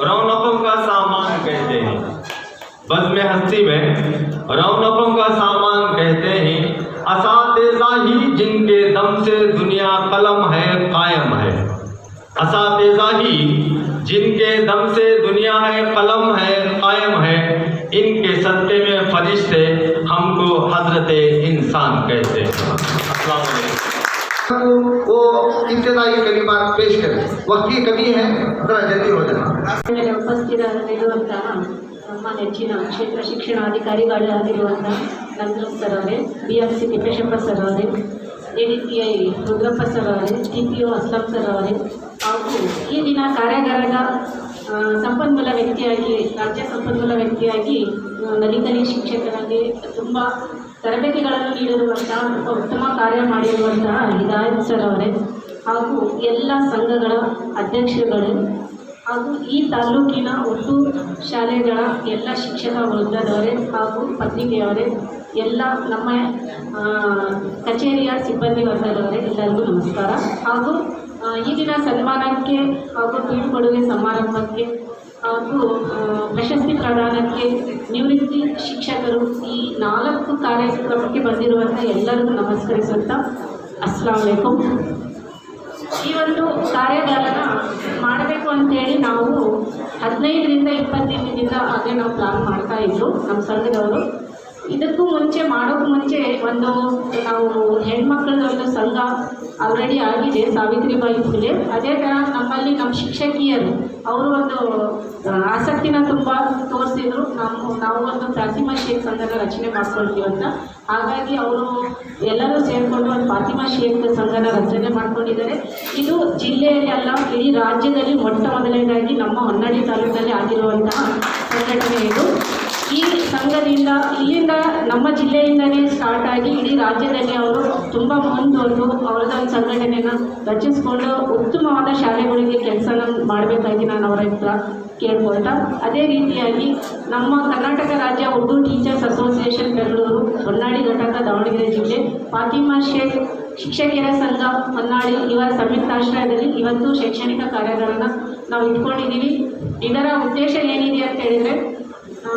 रौनकों का सामान कहते हैं। बस में हस्ती में रौनकों का सामान कहते हैं। असातेजा ही जिनके दम से दुनिया कलम है, कायम है। असातेजा ही जिनके दम से दुनिया है, कलम है, कायम है। इनके सत्ते में फरिश्ते हमको हज़रत इंसान कहते हैं। वो इब्तदाई कलिमात पेश करें वक्त की कमी है थोड़ा जल्दी हो जाना ಮೇಲೆ ಉಪಸ್ಥಿತರಿರುವಂತಹ ನಮ್ಮ ನೆಚ್ಚಿನ ಕ್ಷೇತ್ರ ಶಿಕ್ಷಣಾಧಿಕಾರಿಗಳಾಗಿರುವಂತಹ ನಂಜನ್ ಸರ್ ಅವರೇ B M C Tippeshappa sir ಅವರೇ A D P I Rudrappa sir ಅವರೇ T P O Aslam sir ಅವರೇ ಹಾಗೂ ಈ ದಿನ ಕಾರ್ಯಾಗಾರದ ಆ, ಸಂಪನ್ಮೂಲ ವ್ಯಕ್ತಿಯಾಗಿ, ರಾಜ್ಯ ಸಂಪನ್ಮೂಲ ವ್ಯಕ್ತಿಯಾಗಿ ನಲಿತಲಿ ಶಿಕ್ಷಕರಾಗಿ ತುಂಬ ತರಬೇತಿಗಳನ್ನು ನೀಡಿರುವಂತಹ ಉತ್ತಮ ಕಾರ್ಯ ಮಾಡಿರುವಂತಹ ಹಿದಾಯತ್ ಸರ್ ಅವರೇ. ಹಾಗೂ ಎಲ್ಲ ಸಂಘಗಳ ಅಧ್ಯಕ್ಷರುಗಳು ಹಾಗೂ ಈ ತಾಲೂಕಿನ ಒಟ್ಟು ಶಾಲೆಗಳ ಎಲ್ಲ ಶಿಕ್ಷಕ ವೃದ್ಧದವರೇ ಹಾಗೂ ಪತ್ರಿಕೆಯವರೇ, ಎಲ್ಲ ನಮ್ಮ ಕಚೇರಿಯ ಸಿಬ್ಬಂದಿ ವರ್ಗದವರೇ ಎಲ್ಲರಿಗೂ ನಮಸ್ಕಾರ. ಹಾಗೂ ಆ, ದಿನ ಸನ್ಮಾನಕ್ಕೆ ಹಾಗೂ ಬೀಳ್ಕೊಡುಗೆ ಸಮಾರಂಭಕ್ಕೆ ಹಾಗೂ ಪ್ರಶಸ್ತಿ ಪ್ರದಾನಕ್ಕೆ ನಿವೃತ್ತಿ ಶಿಕ್ಷಕರು ಈ ನಾಲ್ಕು ಕಾರ್ಯಕ್ರಮಕ್ಕೆ ಬಂದಿರುವಂಥ ಎಲ್ಲರಿಗೂ ನಮಸ್ಕರಿಸುತ್ತಾ ಅಸ್ಲಾಂ ವಲೈಕುಮ್ ಈ ಒಂದು ಕಾರ್ಯಾಗಾರನ ಮಾಡಬೇಕು ಅಂತೇಳಿ ನಾವು ಹದಿನೈದರಿಂದ ದಿನ ಅದೇ ನಾವು ಪ್ಲಾನ್ ಮಾಡ್ತಾ ಇದ್ರು ನಮ್ಮ ಸಂಘದವರು. ಇದಕ್ಕೂ ಮುಂಚೆ, ಮಾಡೋಕ್ಕೂ ಮುಂಚೆ ಒಂದು ನಾವು ಹೆಣ್ಮಕ್ಳದ ಒಂದು ಸಂಘ ಆಲ್ರೆಡಿ ಆಗಿದೆ, ಸಾವಿತ್ರಿಬಾಯಿ ಫುಲೆ. ಅದೇ ಥರ ನಮ್ಮಲ್ಲಿ ನಮ್ಮ ಶಿಕ್ಷಕಿಯರು, ಅವರು ಒಂದು ಆಸಕ್ತಿನ ತುಂಬ ತೋರಿಸಿದ್ರು. ನಮ್ಮ ನಾವು ಒಂದು ಫಾತಿಮಾ ಶೇಖ್ ಸಂಘದ ರಚನೆ ಮಾಡ್ಕೊಳ್ತೀವಿ ಅಂತ. ಹಾಗಾಗಿ ಅವರು ಎಲ್ಲರೂ ಸೇರಿಕೊಂಡು ಒಂದು ಫಾತಿಮಾ ಶೇಖ್ ಸಂಘನ ರಚನೆ ಮಾಡ್ಕೊಂಡಿದ್ದಾರೆ. ಇದು ಜಿಲ್ಲೆಯಲ್ಲಿ ಅಲ್ಲ, ಇಡೀ ರಾಜ್ಯದಲ್ಲಿ ಮೊಟ್ಟ ಮೊದಲನೇದಾಗಿ ನಮ್ಮ ಹೊನ್ನಾಳಿ ತಾಲೂಕಲ್ಲಿ ಆಗಿರುವಂತಹ ಸಂಘಟನೆ ಇದು. ಈ ಸಂಘದಿಂದ, ಇಲ್ಲಿಂದ ನಮ್ಮ ಜಿಲ್ಲೆಯಿಂದಲೇ ಸ್ಟಾರ್ಟ್ ಆಗಿ ಇಡೀ ರಾಜ್ಯದಲ್ಲಿ ಅವರು ತುಂಬ ಮುಂದುವರೆದು ಅವ್ರದ್ದೊಂದು ಸಂಘಟನೆಯನ್ನು ರಚಿಸಿಕೊಂಡು ಉತ್ತಮವಾದ ಶಾಲೆಗಳಿಗೆ ಕೆಲಸನ ಮಾಡಬೇಕಾಗಿ ನಾನು ಅವರ ಹತ್ರ ಕೇಳ್ಕೊಳ್ತಾ, ಅದೇ ರೀತಿಯಾಗಿ ನಮ್ಮ ಕರ್ನಾಟಕ ರಾಜ್ಯ ಉರ್ದು ಟೀಚರ್ಸ್ ಅಸೋಸಿಯೇಷನ್ ಬೆಂಗಳೂರು, ಹೊನ್ನಾಳಿ ಘಟಕ ದಾವಣಗೆರೆ ಜಿಲ್ಲೆ, ಫಾತಿಮಾ ಶೇಖ್ ಶಿಕ್ಷಕಿಯರ ಸಂಘ ಹೊನ್ನಾಳಿ, ಇವರ ಸಂಯುಕ್ತಾಶ್ರಯದಲ್ಲಿ ಇವತ್ತು ಶೈಕ್ಷಣಿಕ ಕಾರ್ಯಗಳನ್ನು ನಾವು ಇಟ್ಕೊಂಡಿದ್ದೀವಿ. ಇದರ ಉದ್ದೇಶ ಏನಿದೆ ಅಂತ ಹೇಳಿದರೆ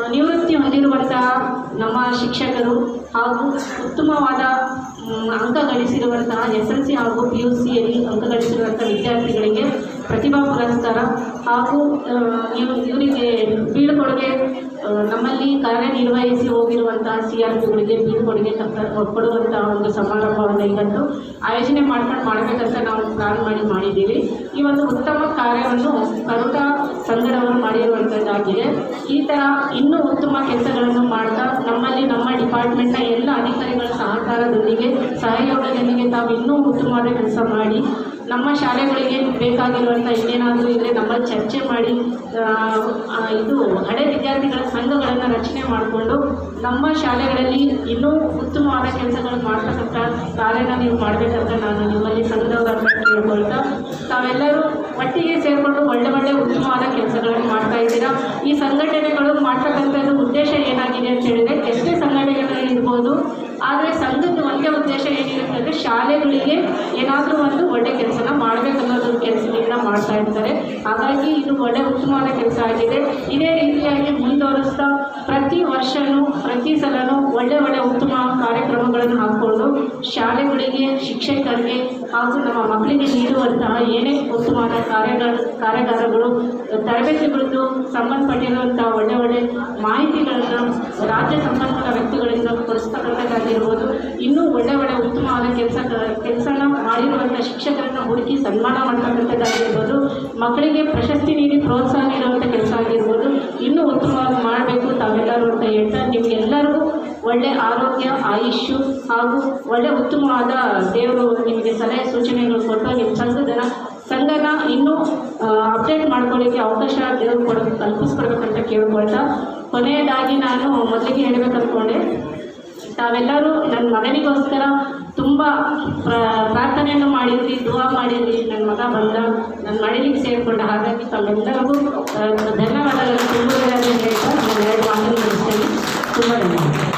ನಿವೃತ್ತಿ ಹೊಂದಿರುವಂತಹ ನಮ್ಮ ಶಿಕ್ಷಕರು ಹಾಗೂ ಉತ್ತಮವಾದ ಅಂಕ ಗಳಿಸಿರುವಂತಹ ಎಸ್ ಎಲ್ ಸಿ ಹಾಗೂ ಪಿ ಯು ಸಿಯಲ್ಲಿ ಅಂಕ ಗಳಿಸಿರುವಂಥ ವಿದ್ಯಾರ್ಥಿಗಳಿಗೆ ಪ್ರತಿಭಾ ಪುರಸ್ಕಾರ ಹಾಗೂ ಇವರು ಇವ್ ಇವರಿಗೆ ಬೀಳ್ಕೊಡುಗೆ ನಮ್ಮಲ್ಲಿ ಕಾರ್ಯನಿರ್ವಹಿಸಿ ಹೋಗಿರುವಂತಹ ಸಿ ಆರ್ ಪಿಗಳಿಗೆ ಬೀಳ್ಕೊಡುಗೆ ಕೊಡುವಂತಹ ಒಂದು ಸಮಾರಂಭವನ್ನು ಇವತ್ತು ಆಯೋಜನೆ ಮಾಡ್ಕೊಂಡು ಮಾಡಬೇಕಂತ ನಾವು ಪ್ಲಾನ್ ಮಾಡಿ ಮಾಡಿದ್ದೀವಿ. ಈ ಒಂದು ಉತ್ತಮ ಕಾರ್ಯವನ್ನು ಕರುಟ ಸಂಗಡವನ್ನು ಮಾಡಿರುವಂಥದ್ದಾಗಿದೆ ಈ ಥರ ಇನ್ನೂ ಉತ್ತಮ ಕೆಲಸಗಳನ್ನು ಮಾಡ್ತಾ ನಮ್ಮಲ್ಲಿ ನಮ್ಮ ಡಿಪಾರ್ಟ್ಮೆಂಟ್ನ ಎಲ್ಲ ಅಧಿಕಾರಿಗಳ ಸಹಕಾರದೊಂದಿಗೆ ಸಹಯೋಗದೊಂದಿಗೆ ತಾವು ಇನ್ನೂ ಉತ್ತಮವಾದ ಕೆಲಸ ಮಾಡಿ ನಮ್ಮ ಶಾಲೆಗಳಿಗೆ ಬೇಕಾಗಿರುವಂಥ ಇನ್ನೇನಾದರೂ ಇದ್ದರೆ ನಮ್ಮಲ್ಲಿ ಚರ್ಚೆ ಮಾಡಿ ಇದು ಹಳೆ ವಿದ್ಯಾರ್ಥಿಗಳ ಸಂಘಗಳನ್ನು ರಚನೆ ಮಾಡಿಕೊಂಡು ನಮ್ಮ ಶಾಲೆಗಳಲ್ಲಿ ಇನ್ನೂ ಉತ್ತಮವಾದ ಕೆಲಸಗಳನ್ನು ಮಾಡ್ತಕ್ಕಂಥ ಕಾರ್ಯನ ನೀವು ಮಾಡಬೇಕಂತ ನಾನು ನಿಮ್ಮಲ್ಲಿ ಸಂಘದವರ ಕೇಳ್ಕೊಳ್ತಾ ತಾವೆಲ್ಲರೂ ಒಟ್ಟಿಗೆ ಸೇರಿಕೊಂಡು ಒಳ್ಳೆ ಒಳ್ಳೆ ಉತ್ತಮವಾದ ಕೆಲಸಗಳನ್ನು ಮಾಡ್ತಾ ಇದ್ದೀರಾ? ಈ ಸಂಘಟನೆಗಳು ಮಾಡ್ತಕ್ಕಂಥದ್ದು ಉದ್ದೇಶ ಏನಾಗಿದೆ ಅಂತ ಹೇಳಿದರೆ ಎಷ್ಟೇ ಸಂಘಟನೆಗಳು ಇರ್ಬೋದು, ಆದರೆ ಸಂಘದ ಒಂದೇ ಉದ್ದೇಶ ಏನಿರುತ್ತೆ ಅಂದರೆ ಶಾಲೆಗಳಿಗೆ ಏನಾದರೂ ಒಂದು ಒಳ್ಳೆ ಕೆಲಸನ ಮಾಡಬೇಕನ್ನೋದು ಕೆಲಸದಿಂದ ಮಾಡ್ತಾ ಇರ್ತಾರೆ. ಹಾಗಾಗಿ ಇದು ಒಳ್ಳೆ ಉತ್ತಮವಾದ ಕೆಲಸ ಆಗಿದೆ. ಇದೇ ರೀತಿಯಾಗಿ ಮುಂದುವರಿಸ್ತಾ ಪ್ರತಿ ವರ್ಷವೂ ಪ್ರತಿ ಸಲನೂ ಒಳ್ಳೆ ಒಳ್ಳೆ ಉತ್ತಮ ಕಾರ್ಯಕ್ರಮಗಳನ್ನು ಹಾಕ್ಕೊಂಡು ಶಾಲೆಗಳಿಗೆ, ಶಿಕ್ಷಕರಿಗೆ ಹಾಗೂ ನಮ್ಮ ಮಕ್ಕಳಿಗೆ ನೀಡುವಂತಹ ಏನೇ ಉತ್ತಮವಾದ ಕಾರ್ಯಗಳ, ಕಾರ್ಯಾಗಾರಗಳು ತರಬೇತಿಗಳದ್ದು ಸಂಬಂಧಪಟ್ಟಿರುವಂತಹ ಒಳ್ಳೆ ಒಳ್ಳೆ ಮಾಹಿತಿಗಳನ್ನು ರಾಜ್ಯ ಸಂಬಂಧಿತ ವ್ಯಕ್ತಿಗಳಿಂದ ಕೊಡಿಸ್ತಕ್ಕಂಥದ್ದಾಗಿರ್ಬೋದು. ಇನ್ನೂ ಒಳ್ಳೆ ಒಳ್ಳೆ ಉತ್ತಮವಾದ ಕೆಲಸ, ಕೆಲಸನ ಮಾಡಿರುವಂಥ ಶಿಕ್ಷಕರನ್ನು ಹುಡುಕಿ ಸನ್ಮಾನ ಮಾಡ್ತಕ್ಕಂಥದ್ದಾಗಿರ್ಬೋದು. ಮಕ್ಕಳಿಗೆ ಪ್ರಶಸ್ತಿ ನೀಡಿ ಪ್ರೋತ್ಸಾಹ ನೀಡುವಂಥ ಕೆಲಸ ಆಗಿರ್ಬೋದು. ಇನ್ನೂ ಉತ್ತಮವಾಗಿ ಮಾಡಬೇಕು. ತಾವೆಲ್ಲರೂ ಅಂತ ಹೇಳ್ತಾ ನಿಮಗೆಲ್ಲರಿಗೂ ಒಳ್ಳೆ ಆರೋಗ್ಯ, ಆಯುಷ್ಯು ಹಾಗೂ ಒಳ್ಳೆ ಉತ್ತಮವಾದ ದೇವರು ನಿಮಗೆ ಸಲಹೆ ಸೂಚನೆಗಳು ಕೊಟ್ಟು ನಿಮ್ಮ ಸಂಘದನ, ಸಂಘನ ಇನ್ನೂ ಅಪ್ಡೇಟ್ ಮಾಡ್ಕೊಳ್ಳಿಕ್ಕೆ ಅವಕಾಶ ದೇವರು ಕೊಡ, ಕಲ್ಪಿಸ್ಕೊಡ್ಬೇಕಂತ ಕೇಳ್ಕೊಳ್ತಾ, ಕೊನೆಯದಾಗಿ ನಾನು ಮೊದಲಿಗೆ ಹೇಳಬೇಕು ಅಂದ್ಕೊಂಡೆ ತಾವೆಲ್ಲರೂ ನನ್ನ ಮಗನಿಗೋಸ್ಕರ ತುಂಬ ಪ್ರ- ಪ್ರಾರ್ಥನೆಯನ್ನು ಮಾಡಿದ್ರಿ ದುವಾ ಮಾಡಿದ್ರಿ. ನನ್ನ ಮಗ ಬಂದ ನನ್ನ ಮನೆಗೆ ಸೇರಿಕೊಂಡ ಹಾಗಾಗಿ ತಮ್ಮೆಲ್ಲರಿಗೂ ಆ, ಧನ್ಯವಾದಗಳನ್ನು ತುಂಬುವುದಾಗಿ ಹೇಳ್ತಾ ನಾನು ಎರಡು ಮಾತನ್ನು ಮುಗಿಸ್ತೇನೆ ತುಂಬ ಧನ್ಯವಾದ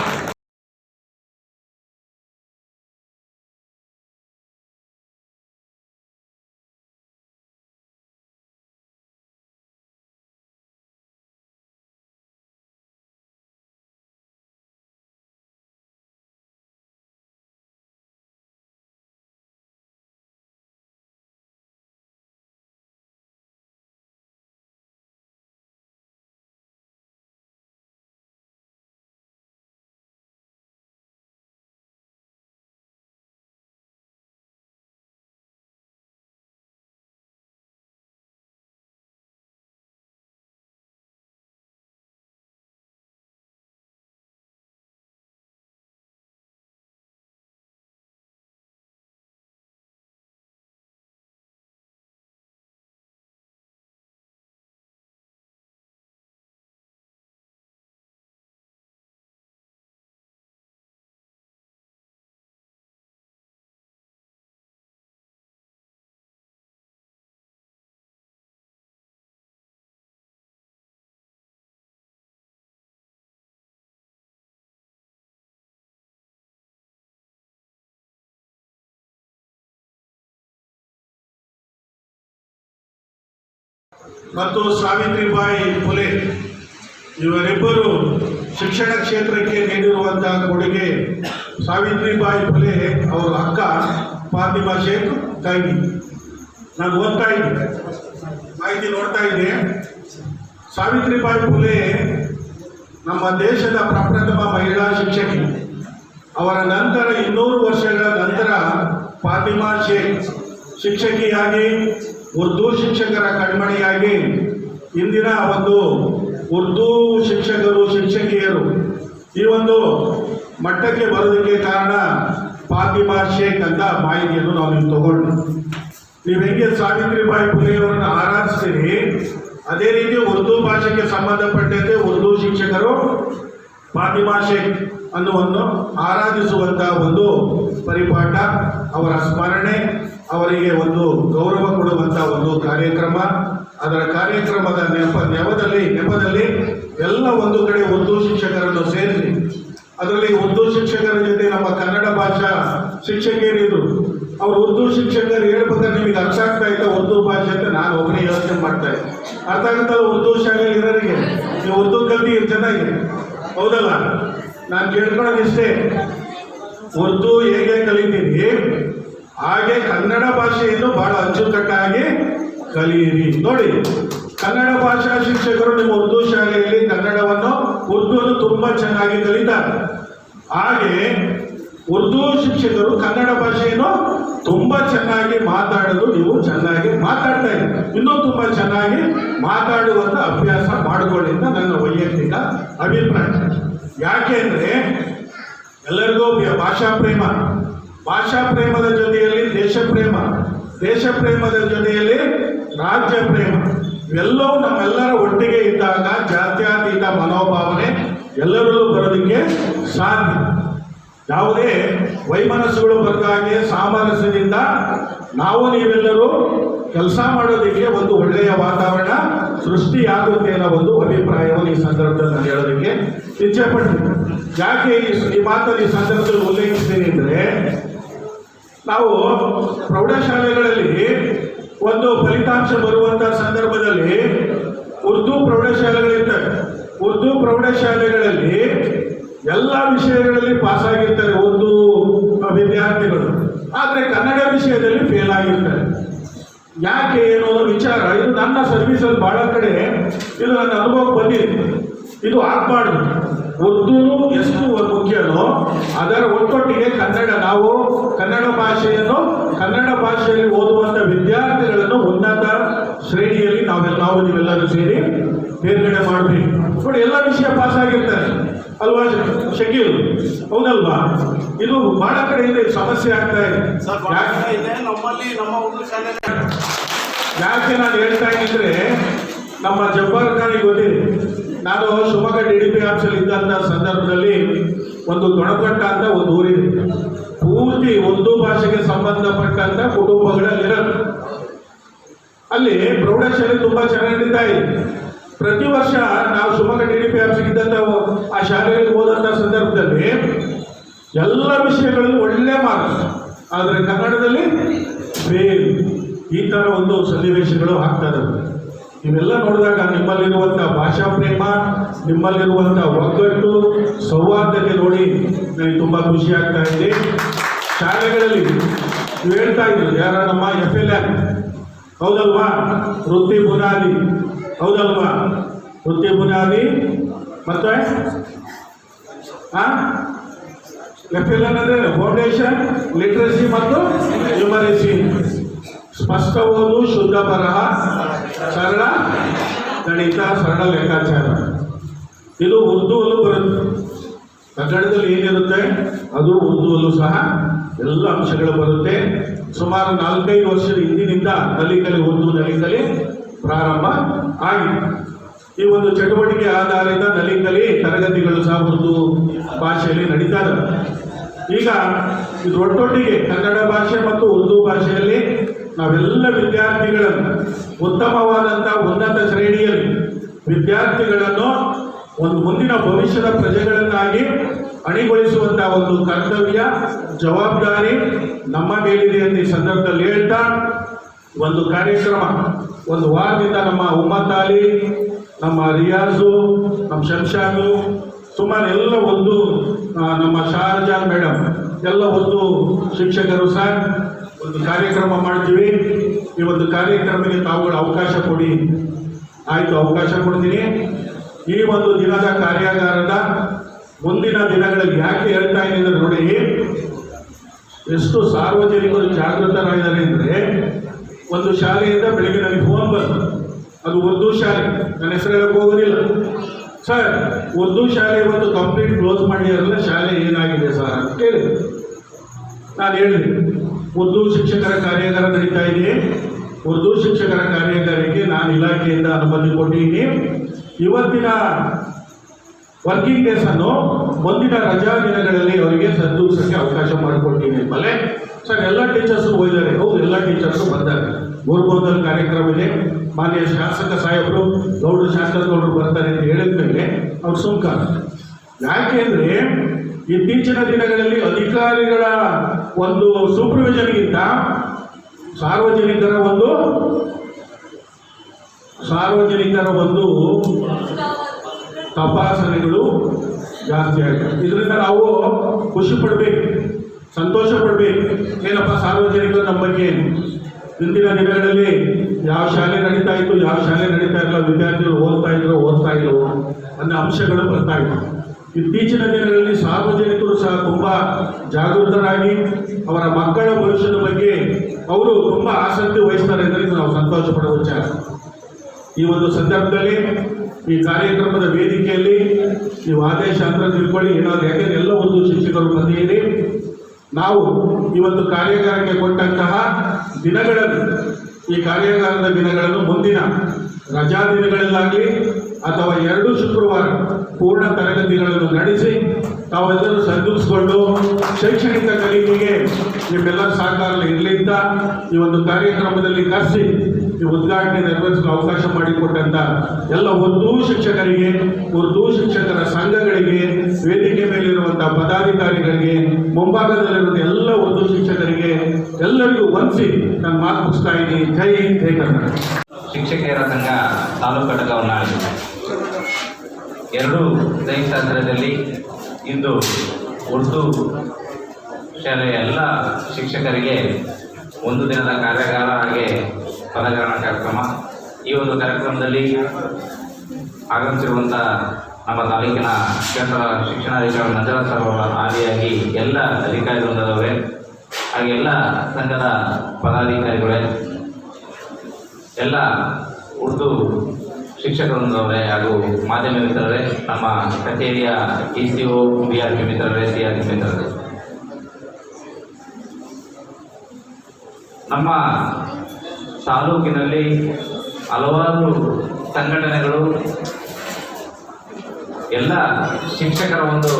ಮತ್ತು ಸಾವಿತ್ರಿಬಾಯಿ ಫುಲೆ, ಇವರಿಬ್ಬರು ಶಿಕ್ಷಣ ಕ್ಷೇತ್ರಕ್ಕೆ ನೀಡಿರುವಂತಹ ಕೊಡುಗೆ ಸಾವಿತ್ರಿಬಾಯಿ ಫುಲೆ ಅವರ ಅಕ್ಕ ಫಾತಿಮಾ ಶೇಖ್ ತಾಯಿ. ನಾನು ಓದ್ತಾ ಇದ್ದೆ ಮಾಹಿತಿ ನೋಡ್ತಾ ಇದ್ದೆ ಸಾವಿತ್ರಿಬಾಯಿ ಫುಲೆ ನಮ್ಮ ದೇಶದ ಪ್ರಪ್ರಥಮ ಮಹಿಳಾ ಶಿಕ್ಷಕಿ. ಅವರ ನಂತರ ಇನ್ನೂರು ವರ್ಷಗಳ ನಂತರ ಫಾತಿಮಾ ಶೇಖ್ ಶಿಕ್ಷಕಿಯಾಗಿ ಉರ್ದು ಶಿಕ್ಷಕರ ಕಣ್ಮಣಿಯಾಗಿ ಇಂದಿನ ಒಂದು ಉರ್ದು ಶಿಕ್ಷಕರು, ಶಿಕ್ಷಕಿಯರು ಈ ಒಂದು ಮಟ್ಟಕ್ಕೆ ಬರೋದಕ್ಕೆ ಕಾರಣ ಫಾತಿಮಾ ಶೇಖ್ ಅಂತ ಮಾಹಿತಿಯನ್ನು ನಾವು ನೀವು ತಗೊಂಡು. ನೀವು ಹೆಂಗೆ ಸಾವಿತ್ರಿಬಾಯಿ ಪುಲೆಯವರನ್ನು ಆರಾಧಿಸ್ತೀರಿ, ಅದೇ ರೀತಿ ಉರ್ದು ಭಾಷೆಗೆ ಸಂಬಂಧಪಟ್ಟಂತೆ ಉರ್ದು ಶಿಕ್ಷಕರು ಫಾತಿಮಾ ಶೇಖ್ ಅನ್ನುವನ್ನು ಆರಾಧಿಸುವಂತಹ ಒಂದು ಪರಿಪಾಠ, ಅವರ ಸ್ಮರಣೆ ಅವರಿಗೆ ಒಂದು ಗೌರವ ಕೊಡುವಂತ ಒಂದು ಕಾರ್ಯಕ್ರಮ. ಅದರ ಕಾರ್ಯಕ್ರಮದ ನೆಪ, ನೆಪದಲ್ಲಿ ನೆಪದಲ್ಲಿ ಎಲ್ಲ ಒಂದು ಕಡೆ ಉರ್ದು ಶಿಕ್ಷಕರನ್ನು ಸೇರಿಸಿ, ಅದರಲ್ಲಿ ಉರ್ದು ಶಿಕ್ಷಕರ ಜೊತೆ ನಮ್ಮ ಕನ್ನಡ ಭಾಷಾ ಶಿಕ್ಷಕಿಯರಿದ್ರು. ಅವ್ರು ಉರ್ದು ಶಿಕ್ಷಕರು ಹೇಳ್ಬೇಕಾದ್ರೆ ನಿಮಗೆ ಅರ್ಥ ಆಗ್ತಾ ಇತ್ತು ಉರ್ದು ಭಾಷೆ ಅಂತ ನಾನು ಒಬ್ಬನೇ ಯೋಚನೆ ಮಾಡ್ತಾ ಇದ್ದೆ. ಅರ್ಥ ಆಗುತ್ತಲ್ಲ ಉರ್ದು ಶಾಲೆ ಇರೋರಿಗೆ. ನೀವು ಉರ್ದು ಕಲ್ತಿ ಚೆನ್ನಾಗಿ ಹೌದಲ್ಲ? ನಾನು ಕೇಳ್ಕೊಳ್ಳೋದಿಷ್ಟೇ ಉರ್ದು ಹೇಗೆ ಕಲಿತೀರಿ ಹಾಗೆ ಕನ್ನಡ ಭಾಷೆಯನ್ನು ಬಹಳ ಅಚ್ಚುಕಟ್ಟಾಗಿ ಕಲಿಯಿರಿ. ನೋಡಿ, ಕನ್ನಡ ಭಾಷಾ ಶಿಕ್ಷಕರು ನಿಮ್ಮ ಉರ್ದು ಶಾಲೆಯಲ್ಲಿ ಕನ್ನಡವನ್ನು ಉರ್ದುವನ್ನು ತುಂಬಾ ಚೆನ್ನಾಗಿ ಕಲಿತಾರೆ. ಹಾಗೆ ಉರ್ದು ಶಿಕ್ಷಕರು ಕನ್ನಡ ಭಾಷೆಯನ್ನು ತುಂಬಾ ಚೆನ್ನಾಗಿ ಮಾತಾಡಲು ನೀವು ಚೆನ್ನಾಗಿ ಮಾತಾಡ್ತಾ ಇದ್ದೀರಿ. ಇನ್ನೂ ತುಂಬಾ ಚೆನ್ನಾಗಿ ಮಾತಾಡುವಂತ ಅಭ್ಯಾಸ ಮಾಡಿಕೊಳ್ಳಿ ಅಂತ ನನ್ನ ವೈಯಕ್ತಿಕ ಅಭಿಪ್ರಾಯ. ಯಾಕೆ ಅಂದ್ರೆ ಎಲ್ಲರಿಗೂ ಭಾಷಾ ಪ್ರೇಮ. ಭಾಷಾ ಪ್ರೇಮದ ಜೊತೆಯಲ್ಲಿ ದೇಶ ಪ್ರೇಮ ದೇಶ ಪ್ರೇಮದ ಜೊತೆಯಲ್ಲಿ ರಾಜ್ಯ ಪ್ರೇಮ ಇವೆಲ್ಲವೂ ನಮ್ಮೆಲ್ಲರ ಒಟ್ಟಿಗೆ ಇದ್ದಾಗ ಜಾತ್ಯಾತೀತ ಮನೋಭಾವನೆ ಎಲ್ಲರಲ್ಲೂ ಬರೋದಕ್ಕೆ ಸಾಧ್ಯ. ಯಾವುದೇ ವೈಮನಸ್ಸುಗಳು ಬರದಾಗೆ ಸಾಮರಸ್ಯದಿಂದ ನಾವು ನೀವೆಲ್ಲರೂ ಕೆಲಸ ಮಾಡೋದಕ್ಕೆ ಒಂದು ಒಳ್ಳೆಯ ವಾತಾವರಣ, ಸೃಷ್ಟಿಯಾಗುತ್ತೆ ಅನ್ನೋ ಒಂದು ಅಭಿಪ್ರಾಯವನ್ನು ಈ ಸಂದರ್ಭದಲ್ಲಿ ನಾನು ಹೇಳೋದಕ್ಕೆ ಇಚ್ಛೆ ಪಡ್ತೀನಿ ಯಾಕೆ ಈ ಮಾತನ್ನು ಈ ಸಂದರ್ಭದಲ್ಲಿ ಉಲ್ಲೇಖಿಸ್ತೀನಿ ಅಂದರೆ ನಾವು ಪ್ರೌಢಶಾಲೆಗಳಲ್ಲಿ ಒಂದು ಫಲಿತಾಂಶ ಬರುವಂತಹ ಸಂದರ್ಭದಲ್ಲಿ ಉರ್ದು ಪ್ರೌಢಶಾಲೆಗಳಿರ್ತವೆ ಉರ್ದು ಪ್ರೌಢಶಾಲೆಗಳಲ್ಲಿ ಎಲ್ಲ ವಿಷಯಗಳಲ್ಲಿ ಪಾಸ್ ಆಗಿರ್ತಾರೆ ಉರ್ದು ವಿದ್ಯಾರ್ಥಿಗಳು ಆದರೆ ಕನ್ನಡ ವಿಷಯದಲ್ಲಿ ಫೇಲ್ ಆಗಿರ್ತಾರೆ. ಯಾಕೆ ಏನು ವಿಚಾರ, ಇದು ನನ್ನ ಸರ್ವಿಸಲ್ಲಿ ಭಾಳ ಕಡೆ, ಇದು ನನ್ನ ಅನುಭವಕ್ಕೆ ಬಂದಿದೆ. ಇದು ಆಗ್ಬಾರ್ದು. ಉರ್ದು ಎಷ್ಟು ಮುಖ್ಯನೋ ಅದರ ಒಟ್ಟೊಟ್ಟಿಗೆ ಕನ್ನಡ ನಾವು ಕನ್ನಡ ಭಾಷೆಯನ್ನು ಕನ್ನಡ ಭಾಷೆಯಲ್ಲಿ ಓದುವಂತ ವಿದ್ಯಾರ್ಥಿಗಳನ್ನು ಉನ್ನತ ಶ್ರೇಣಿಯಲ್ಲಿ ನಾವೆಲ್ಲ ನಾವು ನೀವೆಲ್ಲರೂ ಸೇರಿ ತೇರ್ಗಡೆ ಮಾಡಬೇಕು. ನೋಡಿ ಎಲ್ಲ ವಿಷಯ ಪಾಸ್ ಆಗಿರ್ತಾರೆ ಅಲ್ವಾ ಶಕೀಲ್? ಹೌದಲ್ವಾ? ಇದು ಬಹಳ ಕಡೆಯಿಂದ ಸಮಸ್ಯೆ ಆಗ್ತಾ ಇದೆ. ನಮ್ಮಲ್ಲಿ ನಮ್ಮ ಯಾಕೆ ನಾನು ಹೇಳ್ತಾ ಇದ್ರೆ ನಮ್ಮ ಜಬ್ಬಾರ್ ಖಾನಿಗೆ ಗೊತ್ತಿದೆ. ನಾನು ಶಿವಮೊಗ್ಗ ಡಿ ಡಿ ಪಿ ಆಫೀಸಲ್ಲಿ ಇದ್ದಂಥ ಸಂದರ್ಭದಲ್ಲಿ ಒಂದು ತೊಣಕಟ್ಟ ಅಂತ ಒಂದು ಊರಿದೆ. ಪೂರ್ತಿ ಒಂದು ಭಾಷೆಗೆ ಸಂಬಂಧಪಟ್ಟಂತ ಕುಟುಂಬಗಳಲ್ಲಿರೋದು ಅಲ್ಲಿ ಪ್ರೌಢಶಾಲೆ ತುಂಬಾ ಚೆನ್ನಾಗಿ ನಡೀತಾ ಇದೆ. ಪ್ರತಿ ವರ್ಷ ನಾವು Shivamogga D D P office ಇದ್ದಂಥ ಆ ಶಾಲೆಗಳಿಗೆ ಹೋದಂಥ ಸಂದರ್ಭದಲ್ಲಿ ಎಲ್ಲ ವಿಷಯಗಳಲ್ಲಿ ಒಳ್ಳೆ ಮಾರ್ಕ್ಸ್ ಆದರೆ ಕನ್ನಡದಲ್ಲಿ ಈ ಥರ ಒಂದು ಸನ್ನಿವೇಶಗಳು ಆಗ್ತಾ ಇದಾವೆ ಇವೆಲ್ಲ ನೋಡಿದಾಗ ನಿಮ್ಮಲ್ಲಿರುವಂತಹ ಭಾಷಾ ಪ್ರೇಮ ನಿಮ್ಮಲ್ಲಿರುವಂತಹ ಒಗ್ಗಟ್ಟು ಸೌಹಾರ್ದತೆ ನೋಡಿ ನನಗೆ ತುಂಬಾ ಖುಷಿ ಆಗ್ತಾ ಇದೆ. ಶಾಲೆಗಳಲ್ಲಿ ಹೇಳ್ತಾ ಇದ್ರು ಯಾರ ನಮ್ಮ ಎಫ್ ಎಲ್ ಆರ್ ಹೌದಲ್ವಾ? ವೃತ್ತಿ ಬುನಾದಿ. ಹೌದಲ್ವಾ? ವೃತ್ತಿ ಬುನಾದಿ. ಮತ್ತೆ? ಎಫ್ ಎಲ್ ಎನ್ ಅಂದ್ರೆ ಫೌಂಡೇಶನ್ ಲಿಟ್ರಸಿ ಮತ್ತು ನ್ಯೂಮರಸಿ ಸ್ಪಷ್ಟ ಓದು ಶುದ್ಧ ಬರಹ, ಸರಳ ಗಣಿತ ಸರಳ ಲೆಕ್ಕಾಚಾರ. ಇದು ಉರ್ದುವಲ್ಲೂ ಬರುತ್ತೆ. ಕನ್ನಡದಲ್ಲಿ ಏನಿರುತ್ತೆ? ಅದು ಉರ್ದುವಲ್ಲೂ ಸಹ. ಎಲ್ಲ ಅಂಶಗಳು ಬರುತ್ತೆ. ಸುಮಾರು ನಾಲ್ಕೈದು ವರ್ಷದ ಹಿಂದಿನಿಂದ ಕಲಿಕಲಿ, ಉರ್ದು ನಲಿಕಲಿ ಪ್ರಾರಂಭ ಆಗಿದೆ. ಈ ಒಂದು ಚಟುವಟಿಕೆ ಆಧಾರಿತ ನಲಿಕಲಿ ತರಗತಿಗಳು ಸಹ ಉರ್ದು ಭಾಷೆಯಲ್ಲಿ ನಡೀತಾ ಇದೆ ಈಗ ಇದು ಒಟ್ಟೊಟ್ಟಿಗೆ ಕನ್ನಡ ಭಾಷೆ ಮತ್ತು ಉರ್ದು ಭಾಷೆಯಲ್ಲಿ ನಾವೆಲ್ಲ ವಿದ್ಯಾರ್ಥಿಗಳನ್ನು ಉತ್ತಮವಾದಂಥ ಉನ್ನತ ಶ್ರೇಣಿಯಲ್ಲಿ ವಿದ್ಯಾರ್ಥಿಗಳನ್ನು ಒಂದು ಮುಂದಿನ ಭವಿಷ್ಯದ ಪ್ರಜೆಗಳನ್ನಾಗಿ ಅಣಿಗೊಳಿಸುವಂತಹ ಒಂದು ಕರ್ತವ್ಯ, ಜವಾಬ್ದಾರಿ ನಮ್ಮ ಮೇಲಿದೆ ಅಂತ ಈ ಸಂದರ್ಭದಲ್ಲಿ ಹೇಳ್ತಾ ಒಂದು ಕಾರ್ಯಕ್ರಮ, ಒಂದು ವಾರದಿಂದ ನಮ್ಮ ಉಮ್ಮತ್ತಾಲಿ ನಮ್ಮ ರಿಯಾಜು, ನಮ್ಮ ಶಂಶಾನು ಸುಮಾರು ಎಲ್ಲ ಒಂದು ನಮ್ಮ ಶಾರಜಾನ್ ಮೇಡಮ್, ಎಲ್ಲ ಒಂದು ಶಿಕ್ಷಕರು ಸಹ ಒಂದು ಕಾರ್ಯಕ್ರಮ ಮಾಡ್ತೀವಿ. ಈ ಒಂದು ಕಾರ್ಯಕ್ರಮಕ್ಕೆ ತಾವುಗಳು ಅವಕಾಶ ಕೊಡಿ. ಆಯಿತು, ಅವಕಾಶ ಕೊಡ್ತೀನಿ. ಈ ಒಂದು ದಿನದ ಕಾರ್ಯಾಗಾರದ ಮುಂದಿನ ದಿನಗಳಲ್ಲಿ ಯಾಕೆ ಹೇಳ್ತಾ ಇದ್ದೀನಿ ನೋಡಿ, ಎಷ್ಟು ಸಾರ್ವಜನಿಕರು ಜಾಗೃತರಾಗಿದ್ದಾರೆ ಅಂದರೆ ಒಂದು ಶಾಲೆಯಿಂದ ಬೆಳಿಗ್ಗೆ ನನಗೆ ಫೋನ್ ಬಂತು. ಅದು ಉರ್ದು ಶಾಲೆ. ನನ್ನ ಹೆಸರು ಹೋಗೋದಿಲ್ಲ. ಸರ್, ಉರ್ದು ಶಾಲೆ ಇವತ್ತು ಕಂಪ್ಲೀಟ್ ಕ್ಲೋಸ್ ಮಾಡಿದಾರಲ್ಲ ಶಾಲೆ ಏನಾಗಿದೆ ಸರ್ ಅಂತ ಕೇಳಿ. ನಾನು ಹೇಳಿದೆ. ಉರ್ದು ಶಿಕ್ಷಕರ ಕಾರ್ಯಾಗಾರ ನಡೀತಾ ಇದೆ. ಉರ್ದು ಶಿಕ್ಷಕರ ಕಾರ್ಯಾಗಾರಕ್ಕೆ ನಾನು ಇಲಾಖೆಯಿಂದ ಅನುಮತಿ ಕೊಟ್ಟಿದ್ದೀನಿ. ಇವತ್ತಿನ ವರ್ಕಿಂಗ್ ಡೇಸ್ ಅನ್ನು ಮುಂದಿನ ರಜಾ ದಿನಗಳಲ್ಲಿ ಅವರಿಗೆ ಸದ್ದುಸಕ್ಕೆ ಅವಕಾಶ ಮಾಡಿಕೊಡ್ತೀನಿ ಬಲೆ ಸರ್, ಎಲ್ಲ ಟೀಚರ್ಸು ಹೋಗಿದ್ದಾರೆ. ಹೌದು, ಎಲ್ಲ ಟೀಚರ್ಸು ಬಂದಾರೆ ಗುರುಬೋಧನ ಕಾರ್ಯಕ್ರಮ ಇದೆ. ಮಾನ್ಯ ಶಾಸಕ ಸಾಹೇಬರು, ಗೌಡ ಶಾಸಕರು ಗೌಡರು ಬರ್ತಾರೆ ಅಂತ ಹೇಳಿದ ಮೇಲೆ ಅವ್ರು ಯಾಕೆ ಯಾಕೆಂದ್ರೆ ಇತ್ತೀಚಿನ ದಿನಗಳಲ್ಲಿ ಅಧಿಕಾರಿಗಳ ಒಂದು ಸೂಪರ್ವಿಷನ್ಗಿಂತ ಸಾರ್ವಜನಿಕರ ಒಂದು ಸಾರ್ವಜನಿಕರ ಒಂದು ತಪಾಸಣೆಗಳು ಜಾಸ್ತಿ ಆಗಿದೆ ಇದರಿಂದ ನಾವು ಖುಷಿ ಪಡಬೇಕು, ಸಂತೋಷ ಪಡಬೇಕು. ಏನಪ್ಪ ಸಾರ್ವಜನಿಕರು ನಮ್ಮ ಬಗ್ಗೆ ಇಂದಿನ ದಿನಗಳಲ್ಲಿ ಯಾವ ಶಾಲೆ ನಡೀತಾ ಇತ್ತು, ಯಾವ ಶಾಲೆ ನಡೀತಾ ಇಲ್ಲ ವಿದ್ಯಾರ್ಥಿಗಳು ಓದ್ತಾ ಇದ್ರು ಓದ್ತಾ ಇದ್ರು ಅನ್ನೋ ಅಂಶಗಳು ಬರ್ತಾ ಇತ್ತು ಇತ್ತೀಚಿನ ದಿನಗಳಲ್ಲಿ ಸಾರ್ವಜನಿಕರು ಸಹ ತುಂಬ ಜಾಗೃತರಾಗಿ ಅವರ ಮಕ್ಕಳ ಭವಿಷ್ಯದ ಬಗ್ಗೆ ಅವರು ತುಂಬ ಆಸಕ್ತಿ ವಹಿಸ್ತಾರೆ ಅಂದರೆ ಇದು ನಾವು ಸಂತೋಷ ಪಡುವ ವಿಚಾರ. ಈ ಒಂದು ಸಂದರ್ಭದಲ್ಲಿ ಈ ಕಾರ್ಯಕ್ರಮದ ವೇದಿಕೆಯಲ್ಲಿ ನೀವು ಆದೇಶ ಅಂತ ತಿಳ್ಕೊಳ್ಳಿ. ಏನಾದ್ರು ಯಾಕೆಂದ್ರೆ ಎಲ್ಲ ಒಂದು ಶಿಕ್ಷಕರು ಬಂದಿದ್ದೀರಿ. ನಾವು ಇವತ್ತು ಕಾರ್ಯಾಗಾರಕ್ಕೆ ಕೊಟ್ಟಂತಹ ದಿನಗಳನ್ನು ಈ ಕಾರ್ಯಾಗಾರದ ದಿನಗಳನ್ನು ಮುಂದಿನ ರಜಾ ದಿನಗಳಲ್ಲಾಗಲಿ ಅಥವಾ ಎರಡು ಶುಕ್ರವಾರ ಪೂರ್ಣ ತರಗತಿಗಳನ್ನು ನಡೆಸಿ ತಾವೆಲ್ಲರೂ ಸಂತೋಷಿಸಿಕೊಂಡು ಶೈಕ್ಷಣಿಕ ಕಲಿಕೆಗೆ ನಿಮ್ಮೆಲ್ಲ ಸಹಕಾರ ಇರಲಿ ಈ ಒಂದು ಕಾರ್ಯಕ್ರಮದಲ್ಲಿ ಕರೆಸಿ ಈ ಉದ್ಘಾಟನೆ ನೆರವೇರಿಸಲು ಅವಕಾಶ ಮಾಡಿಕೊಟ್ಟಂತ ಎಲ್ಲ ಉರ್ದು ಶಿಕ್ಷಕರಿಗೆ ಉರ್ದು ಶಿಕ್ಷಕರ ಸಂಘಗಳಿಗೆ, ವೇದಿಕೆ ಮೇಲಿರುವಂತಹ ಪದಾಧಿಕಾರಿಗಳಿಗೆ ಮುಂಭಾಗದಲ್ಲಿರುವ ಎಲ್ಲ ಉರ್ದು ಶಿಕ್ಷಕರಿಗೆ ಎಲ್ಲರಿಗೂ ವಂದಿಸಿ ನಾನು ಮಾತು ಮುಗಿಸ್ತಾ ಇದ್ದೀನಿ. ಜೈ ಜೈ ಕರ್ನಾಟಕ. ಶಿಕ್ಷಕಿಯರ ಸಂಘ ತಾಲೂಕು ಘಟಕವನ್ನು ಆಗಿದೆ ಎರಡು ಸಂಯುಕ್ತಾಶ್ರಯದಲ್ಲಿ ಇಂದು ಉರ್ದು ಶಾಲೆಯ ಎಲ್ಲ ಶಿಕ್ಷಕರಿಗೆ ಒಂದು ದಿನದ ಕಾರ್ಯಾಗಾರ ಹಾಗೆ ಪದಗ್ರಹಣ ಕಾರ್ಯಕ್ರಮ. ಈ ಒಂದು ಕಾರ್ಯಕ್ರಮದಲ್ಲಿ ಆಗಮಿಸಿರುವಂಥ ನಮ್ಮ ತಾಲೂಕಿನ ಕ್ಷೇತ್ರ ಶಿಕ್ಷಣಾಧಿಕಾರಿ ನಜರ ಸರ್ ಅವರ ಆದಿಯಾಗಿ ಎಲ್ಲ ಅಧಿಕಾರಿ ಹಾಗೆ ಎಲ್ಲ ಸಂಘದ ಪದಾಧಿಕಾರಿಗಳೇ ಎಲ್ಲ ಉರ್ದು ಶಿಕ್ಷಕರೊಂದವರೇ ಹಾಗೂ ಮಾಧ್ಯಮ ಮಿತ್ರರೇ, ನಮ್ಮ ಕಚೇರಿಯ E C O B R P ಮಿತ್ರರೇ ಸಿ ಆರ್ ಪಿ ಮಿತ್ರರೇ. ನಮ್ಮ ತಾಲೂಕಿನಲ್ಲಿ ಹಲವಾರು ಸಂಘಟನೆಗಳು, ಎಲ್ಲ ಶಿಕ್ಷಕರ ಒಂದು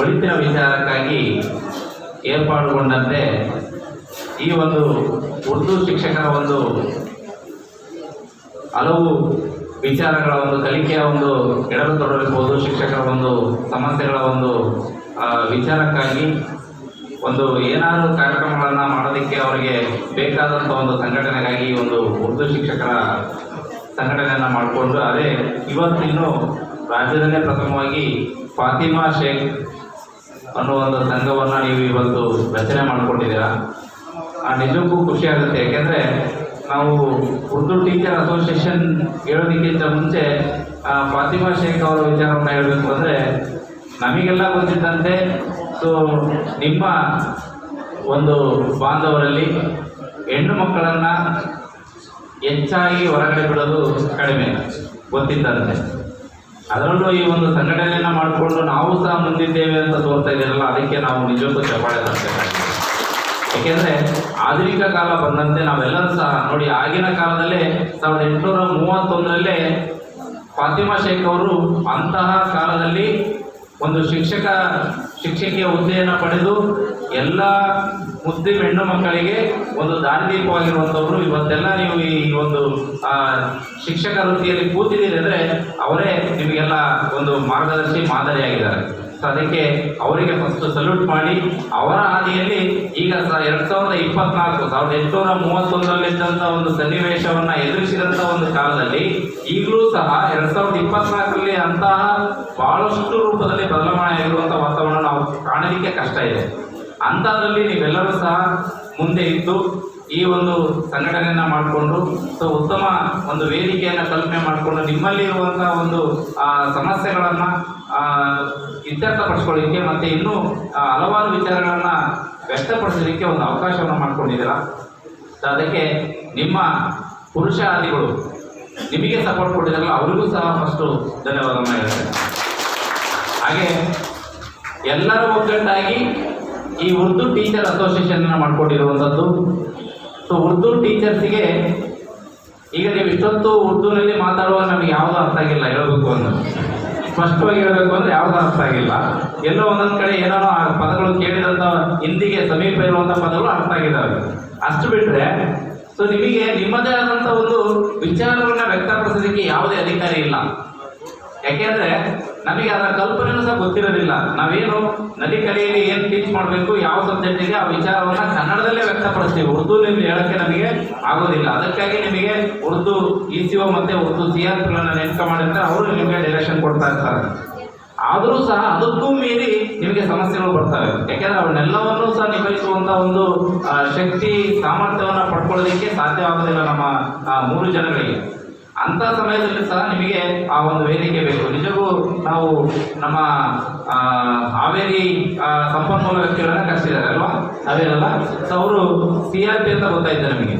ಒಳಿತಿನ ವಿಚಾರಕ್ಕಾಗಿ ಏರ್ಪಾಡುಗೊಂಡಂತೆ ಈ ಒಂದು ಉರ್ದು ಶಿಕ್ಷಕರ ಒಂದು ಹಲವು ವಿಚಾರಗಳ ಒಂದು ಕಲಿಕೆಯ ಒಂದು ಎಡಲು ತೊಡಗಿರ್ಬೋದು ಶಿಕ್ಷಕರ ಒಂದು ಸಮಸ್ಯೆಗಳ ಒಂದು ವಿಚಾರಕ್ಕಾಗಿ ಒಂದು ಏನಾದರೂ ಕಾರ್ಯಕ್ರಮಗಳನ್ನು ಮಾಡೋದಕ್ಕೆ ಅವರಿಗೆ ಬೇಕಾದಂಥ ಒಂದು ಸಂಘಟನೆಗಾಗಿ ಒಂದು ಉರ್ದು ಶಿಕ್ಷಕರ ಸಂಘಟನೆಯನ್ನು ಮಾಡಿಕೊಂಡು, ಅದೇ ಇವತ್ತಿನ್ನು ರಾಜ್ಯದಲ್ಲೇ ಪ್ರಥಮವಾಗಿ ಫಾತಿಮಾ ಶೇಖ್ ಅನ್ನೋ ಒಂದು ಸಂಘವನ್ನು ನೀವು ಇವತ್ತು ರಚನೆ ಮಾಡಿಕೊಂಡಿದ್ದೀರಾ. ಆ, ನಿಜಕ್ಕೂ ಖುಷಿ ಆಗುತ್ತೆ. ಯಾಕೆಂದರೆ ನಾವು ಉರ್ದು ಟೀಚರ್ ಅಸೋಸಿಯೇಷನ್ ಹೇಳೋದಕ್ಕಿಂತ ಮುಂಚೆ ಫಾತಿಮಾ ಶೇಖ್ ಅವರ ವಿಚಾರವನ್ನು ಹೇಳಬೇಕು ಅಂದರೆ, ನಮಗೆಲ್ಲ ಗೊತ್ತಿದ್ದಂತೆ, ಸೊ, ನಿಮ್ಮ ಒಂದು ಬಾಂಧವರಲ್ಲಿ ಹೆಣ್ಣು ಮಕ್ಕಳನ್ನು ಹೆಚ್ಚಾಗಿ ಹೊರಗಡೆ ಬಿಡೋದು ಕಡಿಮೆ, ಗೊತ್ತಿದ್ದಂತೆ. ಅದರಲ್ಲೂ ಈ ಒಂದು ಸಂಘಟನೆಯನ್ನು ಮಾಡಿಕೊಂಡು ನಾವು ಸಹ ಮುಂದಿದ್ದೇವೆ ಅಂತ ತೋರ್ತಾ ಇದ್ದೀರಲ್ಲ, ಅದಕ್ಕೆ ನಾವು ನಿಜಕ್ಕೂ ಚಪಾಳೆ ತರಬೇಕಾಗಿದೆ. ಏಕೆಂದರೆ ಆಧುನಿಕ ಕಾಲ ಬಂದಂತೆ ನಾವೆಲ್ಲರೂ ಸಹ, ನೋಡಿ ಆಗಿನ ಕಾಲದಲ್ಲೇ ಸಾವಿರದ ಎಂಟುನೂರ ಮೂವತ್ತೊಂದರಲ್ಲೇ ಫಾತಿಮಾ ಶೇಖ್ ಅವರು ಅಂತಹ ಕಾಲದಲ್ಲಿ ಒಂದು ಶಿಕ್ಷಕ, ಶಿಕ್ಷಕಿಯ ಹುದ್ದೆಯನ್ನು ಪಡೆದು ಎಲ್ಲ ಮುಸ್ಲಿಂ ಹೆಣ್ಣು ಮಕ್ಕಳಿಗೆ ಒಂದು ದಾರಿದೀಪವಾಗಿರುವಂಥವ್ರು. ಇವತ್ತೆಲ್ಲ ನೀವು ಈ ಒಂದು ಶಿಕ್ಷಕ ವೃತ್ತಿಯಲ್ಲಿ ಕೂತಿದ್ದೀರಿ ಅಂದರೆ ಅವರೇ ನಿಮಗೆಲ್ಲ ಒಂದು ಮಾರ್ಗದರ್ಶಿ, ಮಾದರಿಯಾಗಿದ್ದಾರೆ. ಸೊ ಅದಕ್ಕೆ ಅವರಿಗೆ ಫಸ್ಟ್ ಸಲ್ಯೂಟ್ ಮಾಡಿ, ಅವರ ಹಾದಿಯಲ್ಲಿ ಈಗ ಸ ಎರಡು ಸಾವಿರದ ಇಪ್ಪತ್ನಾಲ್ಕು, ಸಾವಿರದ ಎಂಟುನೂರ ಮೂವತ್ತೊಂದರಲ್ಲಿದ್ದಂಥ ಒಂದು ಸನ್ನಿವೇಶವನ್ನು ಎದುರಿಸಿದಂಥ ಒಂದು ಕಾಲದಲ್ಲಿ ಈಗಲೂ ಸಹ ಎರಡು ಸಾವಿರದ ಇಪ್ಪತ್ನಾಲ್ಕರಲ್ಲಿ ಅಂತಹ ಬಹಳಷ್ಟು ರೂಪದಲ್ಲಿ ಬದಲಾವಣೆ ಆಗಿರುವಂಥ ವಾತಾವರಣ ನಾವು ಕಾಣಲಿಕ್ಕೆ ಕಷ್ಟ ಇದೆ. ಅಂಥದ್ರಲ್ಲಿ ನೀವೆಲ್ಲರೂ ಸಹ ಮುಂದೆ ಇದ್ದು ಈ ಒಂದು ಸಂಘಟನೆಯನ್ನ ಮಾಡಿಕೊಂಡು, ಸೊ, ಉತ್ತಮ ಒಂದು ವೇದಿಕೆಯನ್ನ ಕಲ್ಪನೆ ಮಾಡಿಕೊಂಡು ನಿಮ್ಮಲ್ಲಿ ಇರುವಂತಹ ಒಂದು ಸಮಸ್ಯೆಗಳನ್ನ ಇತ್ಯರ್ಥಪಡಿಸ್ಕೊಳ್ಳಿಕ್ಕೆ ಮತ್ತೆ ಇನ್ನೂ ಹಲವಾರು ವಿಚಾರಗಳನ್ನು ವ್ಯಕ್ತಪಡಿಸಲಿಕ್ಕೆ ಒಂದು ಅವಕಾಶವನ್ನು ಮಾಡಿಕೊಂಡಿದ್ದೀರ. ಅದಕ್ಕೆ ನಿಮ್ಮ ಪುರುಷ ಆದಿಗಳು ನಿಮಗೆ ಸಪೋರ್ಟ್ ಕೊಟ್ಟಿದ್ದಾರಲ್ಲ, ಅವರಿಗೂ ಸಹ ಫಸ್ಟು ಧನ್ಯವಾದವನ್ನು ಹೇಳ್ತೇನೆ. ಹಾಗೆ ಎಲ್ಲರೂ ಒಗ್ಗಟ್ಟಾಗಿ ಈ ಉರ್ದು ಟೀಚರ್ ಅಸೋಸಿಯೇಷನ್ ಮಾಡಿಕೊಂಡಿರುವಂಥದ್ದು ಸೊ ಉರ್ದು ಟೀಚರ್ಸಿಗೆ ಈಗ ನೀವು ಇಷ್ಟೊತ್ತು ಉರ್ದುನಲ್ಲಿ ಮಾತಾಡುವಾಗ ನಮಗೆ ಯಾವುದೂ ಅರ್ಥ ಆಗಿಲ್ಲ, ಹೇಳಬೇಕು ಅಂದ್ರೆ ಸ್ಪಷ್ಟವಾಗಿ ಹೇಳಬೇಕು ಅಂದ್ರೆ ಯಾವ್ದು ಅರ್ಥ ಆಗಿಲ್ಲ. ಎಲ್ಲೋ ಒಂದೊಂದು ಕಡೆ ಏನೋ ಆ ಪದಗಳು ಕೇಳಿದಂತ ಹಿಂದಿಗೆ ಸಮೀಪ ಇರುವಂತ ಪದಗಳು ಅರ್ಥ ಆಗಿದ್ದಾವೆ ಅಷ್ಟು ಬಿಟ್ರೆ ಸೊ ನಿಮಗೆ ನಿಮ್ಮದೇ ಆದಂತ ಒಂದು ವಿಚಾರಗಳನ್ನ ವ್ಯಕ್ತಪಡಿಸೋದಕ್ಕೆ ಯಾವುದೇ ಅಧಿಕಾರ ಇಲ್ಲ. ಯಾಕೆಂದ್ರೆ ನಮಗೆ ಅದರ ಕಲ್ಪನೆ ಸಹ ಗೊತ್ತಿರೋದಿಲ್ಲ. ನಾವೇನು ನದಿ ಕಲೆಯಲ್ಲಿ ಏನು ಟೀಚ್ ಮಾಡಬೇಕು, ಯಾವ ಸಬ್ಜೆಕ್ಟಿಗೆ ಆ ವಿಚಾರವನ್ನ ಕನ್ನಡದಲ್ಲೇ ವ್ಯಕ್ತಪಡಿಸ್ತೀವಿ. ಉರ್ದುನಲ್ಲಿ ಹೇಳಕ್ಕೆ ನಮಗೆ ಆಗೋದಿಲ್ಲ. ಅದಕ್ಕಾಗಿ ನಿಮಗೆ ಉರ್ದು ಇ ಸಿ ಒ ಮತ್ತೆ ಉರ್ದು ಸಿ ಆರ್ ಪಿಗಳನ್ನ ನೇಮಕ ಮಾಡಿದ್ರೆ ಅವರು ನಿಮಗೆ ಡೈರೆಕ್ಷನ್ ಕೊಡ್ತಾ ಇರ್ತಾರೆ. ಆದರೂ ಸಹ ಅದಕ್ಕೂ ಮೀರಿ ನಿಮಗೆ ಸಮಸ್ಯೆಗಳು ಬರ್ತವೆ. ಯಾಕೆಂದ್ರೆ ಅವನ್ನೆಲ್ಲವನ್ನೂ ಸಹ ನಿಭಾಯಿಸುವಂತ ಒಂದು ಶಕ್ತಿ ಸಾಮರ್ಥ್ಯವನ್ನ ಪಡ್ಕೊಳ್ಳೋದಕ್ಕೆ ಸಾಧ್ಯವಾಗೋದಿಲ್ಲ ನಮ್ಮ ಮೂರು ಜನಗಳಿಗೆ. ಅಂತ ಸಮಯದಲ್ಲಿ ಸಹ ನಿಮಗೆ ಆ ಒಂದು ವೇದಿಕೆ ಬೇಕು. ನಿಜವೂ ನಾವು ನಮ್ಮ ಹಾವೇರಿ ಸಂಪನ್ಮೂಲ ವ್ಯಕ್ತಿಗಳನ್ನ ಕರೆಸಿದ್ದಾರೆ ಅಲ್ವಾ? ಅದೇನಲ್ಲ ಸೊ ಅವರು ಸಿ ಆರ್ ಪಿ ಅಂತ ಗೊತ್ತಾಯ್ತು ನಮಗೆ.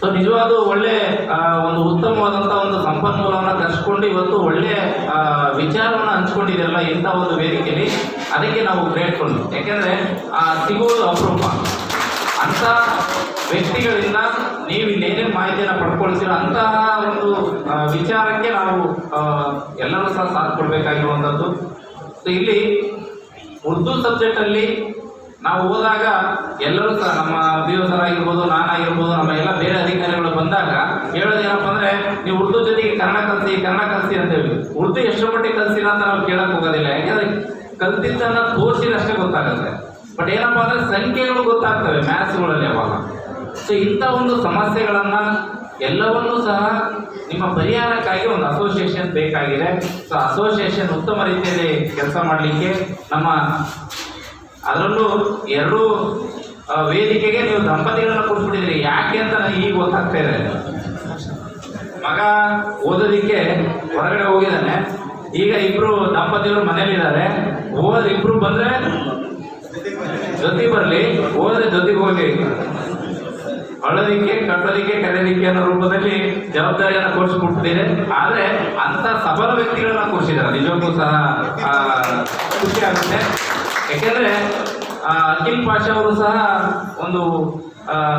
ಸೊ ನಿಜವಾದ ಒಳ್ಳೆ ಒಂದು ಉತ್ತಮವಾದಂಥ ಒಂದು ಸಂಪನ್ಮೂಲವನ್ನು ಕರೆಸ್ಕೊಂಡು ಇವತ್ತು ಒಳ್ಳೆ ವಿಚಾರವನ್ನು ಹಂಚ್ಕೊಂಡಿದೆಯಲ್ಲ ಇಂಥ ಒಂದು ವೇದಿಕೆಯಲ್ಲಿ ಅದಕ್ಕೆ ನಾವು ಗ್ರೇಟ್ಫುಲ್. ಯಾಕೆಂದ್ರೆ ಆ, ಸಿಗುವುದು ಅಪರೂಪ. ಅಂತ ವ್ಯಕ್ತಿಗಳಿಂದ ನೀವು ಇನ್ನೇನೇನು ಮಾಹಿತಿಯನ್ನು ಪಡ್ಕೊಳ್ತೀರ ಅಂತಹ ಒಂದು ವಿಚಾರಕ್ಕೆ ನಾವು ಎಲ್ಲರೂ ಸಹ ಸಾಥ್ ಕೊಡಬೇಕಾಗಿರುವಂಥದ್ದು ಸೊ ಇಲ್ಲಿ ಉರ್ದು ಸಬ್ಜೆಕ್ಟಲ್ಲಿ ನಾವು ಹೋದಾಗ ಎಲ್ಲರೂ ಸಹ ನಮ್ಮ ಬಿ ಆಗಿರ್ಬೋದು ನಾನಾಗಿರ್ಬೋದು, ನಮ್ಮ ಎಲ್ಲ ಬೇರೆ ಅಧಿಕಾರಿಗಳು ಬಂದಾಗ ಹೇಳೋದೇನಪ್ಪ ಅಂದ್ರೆ, ನೀವು ಉರ್ದು ಜೊತೆಗೆ ಕನ್ನಡ ಕಲಿಸಿ ಕನ್ನಡ ಕಲಿಸಿ ಅಂತ ಹೇಳಿ. ಉರ್ದು ಎಷ್ಟು ಮಟ್ಟಿಗೆ ಕಲಿಸಿಲ್ಲ ಅಂತ ನಾವು ಕೇಳಕ್ ಹೋಗೋದಿಲ್ಲ. ಯಾಕಂದ್ರೆ ಕಲ್ತಿದ್ದನ್ನ ತೋರಿಸಿದಷ್ಟೇ ಗೊತ್ತಾಗುತ್ತೆ. ಬಟ್ ಏನಪ್ಪಾ ಅಂದ್ರೆ ಸಂಖ್ಯೆಗಳು ಗೊತ್ತಾಗ್ತವೆ ಮ್ಯಾಥ್ಸ್ಗಳಲ್ಲಿ ಅವಾಗ. ಸೊ ಇಂಥ ಒಂದು ಸಮಸ್ಯೆಗಳನ್ನ ಎಲ್ಲವನ್ನೂ ಸಹ ನಿಮ್ಮ ಪರಿಹಾರಕ್ಕಾಗಿ ಒಂದು ಅಸೋಸಿಯೇಷನ್ ಬೇಕಾಗಿದೆ. ಸೊ ಅಸೋಸಿಯೇಷನ್ ಉತ್ತಮ ರೀತಿಯಲ್ಲಿ ಕೆಲಸ ಮಾಡಲಿಕ್ಕೆ ನಮ್ಮ ಅದರಲ್ಲೂ ಎರಡು ವೇದಿಕೆಗೆ ನೀವು ದಂಪತಿಗಳನ್ನ ಕೊಟ್ಬಿಟ್ಟಿದ್ದೀರಿ. ಯಾಕೆ ಅಂತ ನನಗೆ ಈಗ ಗೊತ್ತಾಗ್ತಾ ಇದೆ. ಮಗ ಓದೋದಿಕ್ಕೆ ಹೊರಗಡೆ ಹೋಗಿದ್ದಾನೆ. ಈಗ ಇಬ್ರು ದಂಪತಿಗಳು ಮನೇಲಿದ್ದಾರೆ. ಓದ್ ಇಬ್ರು ಬಂದ್ರೆ ಜೊತೆ ಬರಲಿ, ಹೋದ್ರೆ ಜೊತೆಗೆ ಹೋಗಿ ಅಳೋದಿಕ್ಕೆ ಕಟ್ಟೋದಿಕ್ಕೆ ಕರೆಯೋದಿಕ್ಕೆ ಅನ್ನೋ ರೂಪದಲ್ಲಿ ಜವಾಬ್ದಾರಿಯನ್ನು ಕೊಡಿಸ್ಬಿಟ್ಟಿದೆ ಆದ್ರೆ ಅಂತ ಸಬಲ ವ್ಯಕ್ತಿಗಳನ್ನ ಕೂರಿಸಿದ್ದಾರೆ ನಿಜಕ್ಕೂ ಸಹ ಖುಷಿ ಆಗುತ್ತೆ. ಯಾಕೆಂದ್ರೆ ಅಖಿಲ್ ಪಾಷಾ ಅವರು ಸಹ ಒಂದು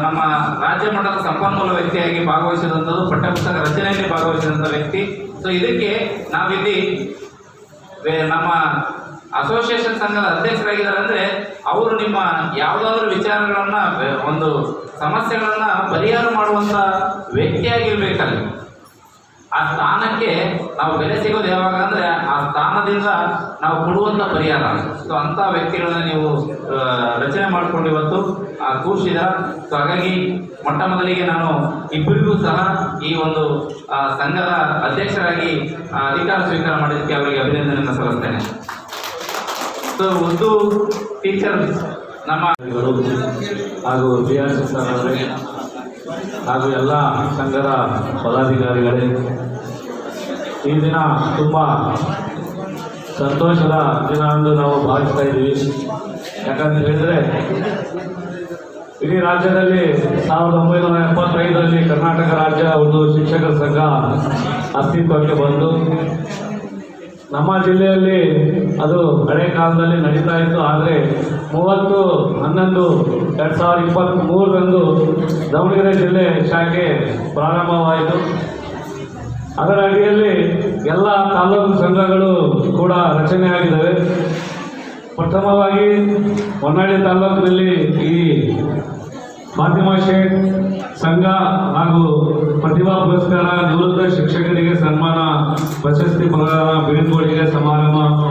ನಮ್ಮ ರಾಜ್ಯ ಮಟ್ಟದ ಸಂಪನ್ಮೂಲ ವ್ಯಕ್ತಿಯಾಗಿ ಭಾಗವಹಿಸಿದಂಥದ್ದು, ಪಠ್ಯಪುಸ್ತಕ ರಚನೆಯಲ್ಲಿ ಭಾಗವಹಿಸಿದಂಥ ವ್ಯಕ್ತಿ. ಸೊ ಇದಕ್ಕೆ ನಾವಿಲ್ಲಿ ನಮ್ಮ ಅಸೋಸಿಯೇಷನ್ ಸಂಘದ ಅಧ್ಯಕ್ಷರಾಗಿದ್ದಾರೆ ಅಂದ್ರೆ ಅವರು ನಿಮ್ಮ ಯಾವುದಾದ್ರೂ ವಿಚಾರಗಳನ್ನ ಒಂದು ಸಮಸ್ಯೆಗಳನ್ನ ಪರಿಹಾರ ಮಾಡುವಂತ ವ್ಯಕ್ತಿಯಾಗಿರ್ಬೇಕಲ್ಲಿ. ಆ ಸ್ಥಾನಕ್ಕೆ ನಾವು ಬೆಲೆ ಸಿಗೋದು ಯಾವಾಗ ಅಂದ್ರೆ ಆ ಸ್ಥಾನದಿಂದ ನಾವು ಕೊಡುವಂತ ಪರಿಹಾರ. ಸೊ ಅಂತ ವ್ಯಕ್ತಿಗಳನ್ನ ನೀವು ರಚನೆ ಮಾಡಿಕೊಂಡು ಇವತ್ತು ಕೂರಿಸಿದ ಸೊ ಹಾಗಾಗಿ ಮೊಟ್ಟ ಮೊದಲಿಗೆ ನಾನು ಇಬ್ಬರಿಗೂ ಸಹ ಈ ಒಂದು ಸಂಘದ ಅಧ್ಯಕ್ಷರಾಗಿ ಅಧಿಕಾರ ಸ್ವೀಕಾರ ಮಾಡಿದ್ದಕ್ಕೆ ಅವರಿಗೆ ಅಭಿನಂದನೆಯನ್ನು ಸಲ್ಲಿಸ್ತೇನೆ. ಸೊ ಒಂದು ಟೀಚರ್ ನಮ್ಮ ಹಾಗೂ ಬಿ ಆರ್ ಸರ್ ಅವರೇ, ಹಾಗೂ ಎಲ್ಲ ಸಂಘದ ಪದಾಧಿಕಾರಿಗಳೇ, ಈ ದಿನ ತುಂಬ ಸಂತೋಷದ ದಿನ ಎಂದು ನಾವು ಭಾವಿಸ್ತಾ ಇದ್ದೀವಿ. ಯಾಕಂತ ಹೇಳಿದ್ರೆ, ಇಡೀ ರಾಜ್ಯದಲ್ಲಿ ಸಾವಿರದ ಒಂಬೈನೂರ ಎಪ್ಪತ್ತೈದರಲ್ಲಿ ಕರ್ನಾಟಕ ರಾಜ್ಯ ಒಂದು ಶಿಕ್ಷಕರ ಸಂಘ ಅಸ್ತಿತ್ವಕ್ಕೆ ಬಂದು ನಮ್ಮ ಜಿಲ್ಲೆಯಲ್ಲಿ ಅದು ಹಳೆ ಕಾಲದಲ್ಲಿ ನಡೀತಾ ಇತ್ತು, ಆದರೆ ಮೂವತ್ತು ಹನ್ನೊಂದು ಎರಡು ಸಾವಿರದ ಇಪ್ಪತ್ತ್ಮೂರರಂದು ದಾವಣಗೆರೆ ಜಿಲ್ಲೆ ಶಾಖೆ ಪ್ರಾರಂಭವಾಯಿತು. ಅದರ ಅಡಿಯಲ್ಲಿ ಎಲ್ಲ ತಾಲೂಕು ಸಂಘಗಳು ಕೂಡ ರಚನೆಯಾಗಿದ್ದಾವೆ ಪ್ರಥಮವಾಗಿ ಹೊನ್ನಾಳಿ ತಾಲೂಕಿನಲ್ಲಿ ಈ ಫಾತಿಮಾ ಶೇಖ್ ಸಂಘ ಹಾಗೂ ಪ್ರತಿಭಾ ಪುರಸ್ಕಾರ ನಿವೃತ್ತ ಶಿಕ್ಷಕರಿಗೆ ಸನ್ಮಾನ, ಪ್ರಶಸ್ತಿ ಪ್ರದಾನ ಬೀಳ್ಕೊಡುಗೆ ಸಮಾರಂಭವನ್ನು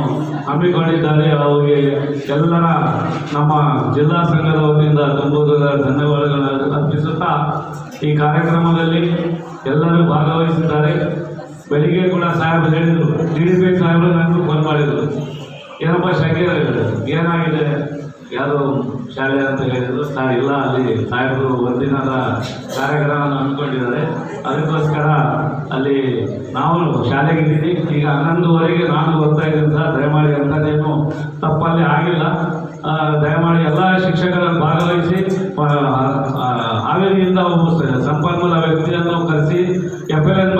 ಹಮ್ಮಿಕೊಂಡಿದ್ದಾರೆ. ಅವರಿಗೆ ಎಲ್ಲರ ನಮ್ಮ ಜಿಲ್ಲಾ ಸಂಘದ ವತಿಯಿಂದ ತುಂಬುವುದರ ಧನ್ಯವಾದಗಳನ್ನು ಅರ್ಪಿಸುತ್ತಾ ಈ ಕಾರ್ಯಕ್ರಮದಲ್ಲಿ ಎಲ್ಲರೂ ಭಾಗವಹಿಸಿದ್ದಾರೆ. ಬೆಳಿಗ್ಗೆ ಕೂಡ ಸಾಹೇಬರು ಹೇಳಿದರು, ಡಿ ಡಿ ಪಿ ಸಾಹೇಬರು ನನಗೂ ಫೋನ್ ಮಾಡಿದರು. ಏನಪ್ಪ ಶಂಕೆ ಏನಾಗಿದೆ? ಯಾರು ಶಾಲೆ ಅಂತ ಹೇಳಿದ್ರು, ಸರ್, ಇಲ್ಲ, ಅಲ್ಲಿ ಸಾಹೇಬರು ಒಂದಿನದ ಕಾರ್ಯಕ್ರಮವನ್ನು ಹಮ್ಮಿಕೊಂಡಿದ್ದಾರೆ. ಅದಕ್ಕೋಸ್ಕರ ಅಲ್ಲಿ ನಾವು ಶಾಲೆಗೆ ಇದ್ದೀವಿ. ಈಗ ಹನ್ನೊಂದುವರೆಗೆ ನಾನು ಬರ್ತಾ ಇದ್ದೀನಿ ಸರ್, ದಯಮಾಡಿ ಅಂಥದ್ದೇನು ತಪ್ಪಲ್ಲಿ ಆಗಿಲ್ಲ. ದಯಮಾಡಿ ಎಲ್ಲ ಶಿಕ್ಷಕರನ್ನು ಭಾಗವಹಿಸಿ ಹಾವೇರಿಯಿಂದ ಒಬ್ಬ ಸಂಪನ್ಮೂಲ ವ್ಯಕ್ತಿಯನ್ನು ಕರೆಸಿ ಎಫ್ ಎಲ್ ಎನ್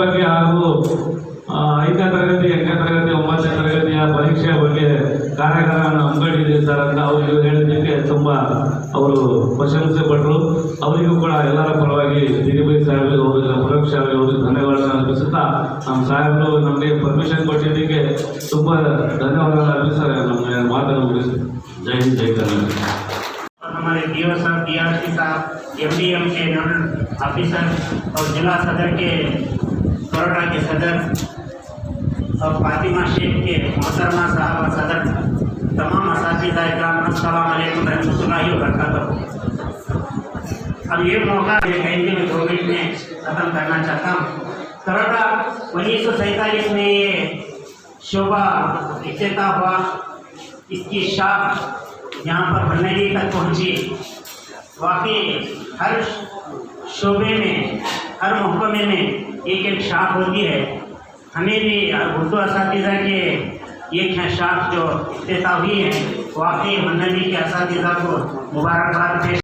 ಅವರಿಗೂ ಕೂಡ ಎಲ್ಲರ ಪರವಾಗಿ ದಿಗ್ವಿಜಯ್ ಸಾಹೇಬರಿಗೆ ಅವರಿಗೆ ಪರೋಕ್ಷವಾಗಿ ಅವರಿಗೆ ಧನ್ಯವಾದಗಳನ್ನು ಅರ್ಪಿಸುತ್ತಾ ನಮ್ಮ ಸಾಹೇಬರು ನಮಗೆ ಪರ್ಮಿಷನ್ ಕೊಟ್ಟಿದ್ದಕ್ಕೆ ತುಂಬ ಧನ್ಯವಾದಗಳನ್ನು ಅರ್ಪಿಸ್ತಾರೆ ನಮಗೆ ಮಾತನ್ನು ಮುಗಿಸ್ತಾರೆ ಜೈ ಹಿಂದ್ ಜೈ ಕರ್ನಾಟಕ और हमारे डीओ साहब डीआरसी साहब एमडीएम के नोडल ऑफिसर और जिला सदर के कोरोना के सदर और फातिमा शेख के मोहतरमा साहब और सदर तमाम इस असलम रहमतुल्लाहि व बरकातहू अब ये मौका कहने में दो मिनट में ख़त्म करना चाहता हूँ। करोटा उन्नीस सौ सैंतालीस में ये शोभा इफ्तः हुआ। इसकी शाख यहाँ पर बननेरी तक पहुँची। वाकई हर शोबे में, हर महकमे में एक एक शाख होती है। हमें भी उर्दू इस के एक है शाख जो इफ्तः हुई है। वाकई मंडली के इस को मुबारकबाद पेश